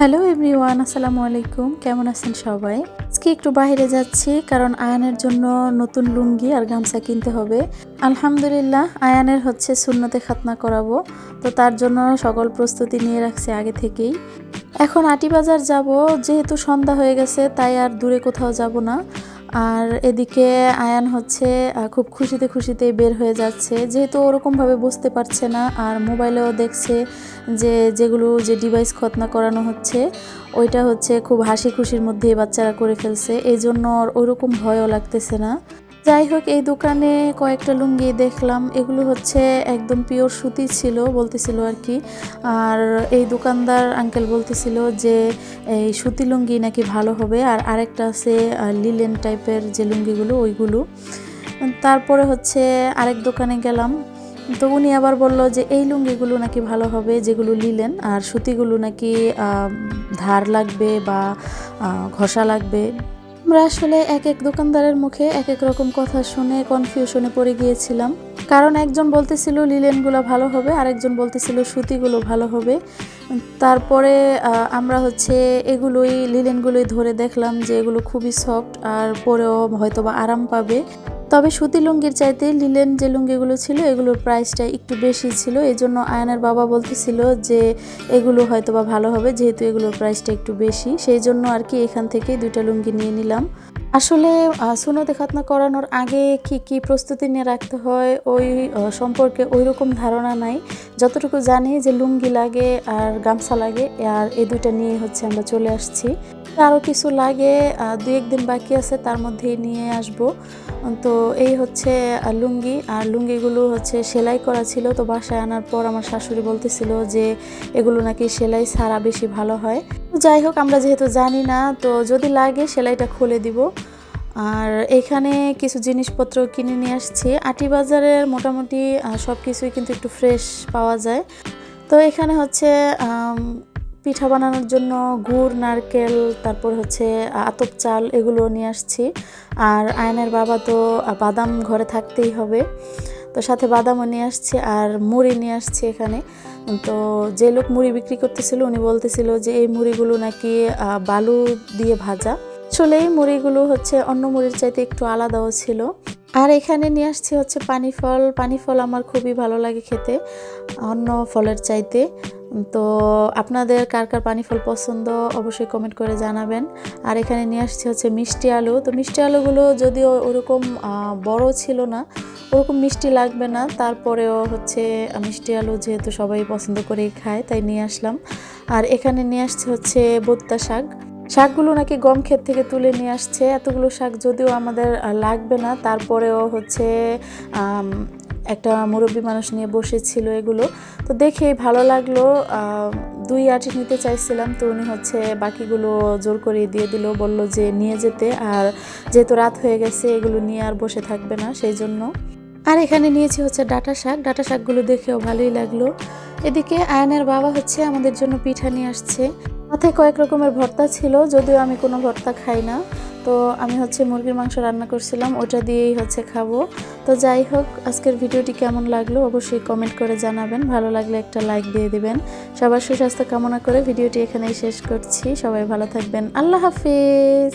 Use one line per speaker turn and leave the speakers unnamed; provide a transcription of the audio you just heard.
Hello everyone আসসালামু আলাইকুম। কেমন আছেন সবাই? আজকে একটু বাইরে যাচ্ছি কারণ আয়ানের জন্য নতুন লুঙ্গি আর গামছা কিনতে হবে। আলহামদুলিল্লাহ, আয়ানের হচ্ছে শূন্যতে খাতনা করাবো। তো তার জন্য সকল প্রস্তুতি নিয়ে রাখছি আগে থেকেই। এখন আটি বাজার যাব, যেহেতু সন্ধ্যা হয়ে গেছে, তাই আর দূরে কোথাও যাব না। আর এদিকে আয়ান হচ্ছে খুব খুশিতে খুশিতে বের হয়ে যাচ্ছে। যেহেতু ওরকমভাবে বুঝতে পারছে না, আর মোবাইলেও দেখছে যে যেগুলো যে ডিভাইস খতনা করানো হচ্ছে, ওইটা হচ্ছে খুব হাসি খুশির মধ্যে বাচ্চারা করে ফেলছে। এই জন্য ওর ওইরকম ভয়ও লাগতেছে না। যাই হোক এই দোকানে কয়েকটা লুঙ্গি দেখলাম। এগুলো হচ্ছে একদম পিওর সুতি ছিল বলতেছিল আর কি। আর এই দোকানদার আঙ্কেল বলতেছিল যে, এই সুতি লুঙ্গি নাকি ভালো হবে। আর আরেকটা আছে লিলেন টাইপের যে লুঙ্গিগুলো, ওইগুলো। তারপরে হচ্ছে আরেক দোকানে গেলাম। তো উনি আবার বলল যে, এই লুঙ্গিগুলো নাকি ভালো হবে, যেগুলো লিলেন আর সুতিগুলো নাকি ধার লাগবে বা ঘষা লাগবে। আমরা আসলে এক এক দোকানদারের মুখে এক এক রকম কথা শুনে কনফিউশনে পড়ে গিয়েছিলাম। কারণ একজন বলতেছিল, লিলেনগুলো ভালো হবে। আরেকজন বলতেছিল, সুতিগুলো ভালো হবে। তারপরে আমরা হচ্ছে এগুলোই, লিলেনগুলোই ধরে দেখলাম যে এগুলো খুবই সফট আর পরেও হয়তো বা আরাম পাবে। তবে সুতি লুঙ্গির চাইতে লিলেন যে লুঙ্গিগুলো ছিল, এগুলোর প্রাইসটা একটু বেশি ছিল। এই জন্য আয়নের বাবা বলতেছিল যে, এগুলো হয়তো বা ভালো হবে, যেহেতু এগুলোর প্রাইসটা একটু বেশি। সেই জন্য আর কি এখান থেকে দুইটা লুঙ্গি নিয়ে নিলাম। আসলে সুনতে খাতনা করানোর আগে কি কি প্রস্তুতি নিয়ে রাখতে হয়, ওই সম্পর্কে ওই রকম ধারণা নাই। যতটুকু জানি যে লুঙ্গি লাগে আর গামছা লাগে, আর এই দুইটা নিয়ে হচ্ছে আমরা চলে আসছি। আরও কিছু লাগে দুই একদিন বাকি আছে, তার মধ্যেই নিয়ে আসব। তো এই হচ্ছে লুঙ্গি, আর লুঙ্গিগুলো হচ্ছে সেলাই করা ছিল। তো বাসায় আনার পর আমার শাশুড়ি বলতেছিল যে, এগুলো নাকি সেলাই ছাড়া বেশি ভালো হয়। যাই হোক, আমরা যেহেতু জানি না, তো যদি লাগে সেলাইটা খুলে দিব। আর এখানে কিছু জিনিসপত্র কিনে নিয়ে আসছি। আটি বাজারের মোটামুটি সব কিছুই কিন্তু একটু ফ্রেশ পাওয়া যায়। তো এখানে হচ্ছে পিঠা বানানোর জন্য গুড়, নারকেল, তারপর হচ্ছে আতপ চাল এগুলো নিয়ে আসছি। আর আয়নের বাবা তো বাদাম ঘরে থাকতেই হবে। তো সাথে বাদামও নিয়ে আসছি আর মুড়ি নিয়ে আসছি এখানে। তো যে লোক মুড়ি বিক্রি করতেছিল, উনি বলতেছিল যে এই মুড়িগুলো নাকি বালু দিয়ে ভাজা। আসলে এই মুড়িগুলো হচ্ছে অন্য মুড়ির চাইতে একটু আলাদাও ছিল। আর এখানে নিয়ে আসছি হচ্ছে পানি ফল। পানি ফল আমার খুবই ভালো লাগে খেতে, অন্য ফলের চাইতে। তো আপনাদের কার কার পানি ফল পছন্দ অবশ্যই কমেন্ট করে জানাবেন। আর এখানে নিয়ে আসছি হচ্ছে মিষ্টি আলু। তো মিষ্টি আলুগুলো যদিও ওরকম বড় ছিল না, ওরকম মিষ্টি লাগবে না। তারপরেও হচ্ছে মিষ্টি আলু যেহেতু সবাই পছন্দ করেই খায়, তাই নিয়ে আসলাম। আর এখানে নিয়ে আসছে হচ্ছে বোত্তা শাক। শাকগুলো নাকি গম ক্ষেত থেকে তুলে নিয়ে আসছে। এতগুলো শাক যদিও আমাদের লাগবে না। তারপরেও হচ্ছে একটা মুরব্বী মানুষ নিয়ে বসেছিল এগুলো। তো দেখেই ভালো লাগল দুই আটি নিতে চাইছিলাম, তো উনি হচ্ছে বাকিগুলো জোর করে দিয়ে দিল, বলল যে নিয়ে যেতে। আর যেহেতু রাত হয়ে গেছে, এগুলো নিয়ে আর বসে থাকবে না, সেই জন্য। আর এখানে নিয়েছি হচ্ছে ডাটা শাক। ডাটা শাকগুলো দেখেও ভালোই লাগল। এদিকে আয়নের বাবা হচ্ছে আমাদের জন্য পিঠা নিয়ে আসছে। মাথায় কয়েক রকমের ভর্তা ছিল, যদিও আমি কোনো ভর্তা খাই না। তো আমি হচ্ছে মুরগির মাংস রান্না করছিলাম, ওটা দিয়েই হচ্ছে খাব। তো যাই হোক, আজকের ভিডিওটি কেমন লাগল অবশ্যই কমেন্ট করে জানাবেন। ভালো লাগলে একটা লাইক দিয়ে দিবেন। সবার সুস্বাস্থ্য কামনা করে ভিডিওটি এখানেই শেষ করছি। সবাই ভালো থাকবেন। আল্লাহ হাফিজ!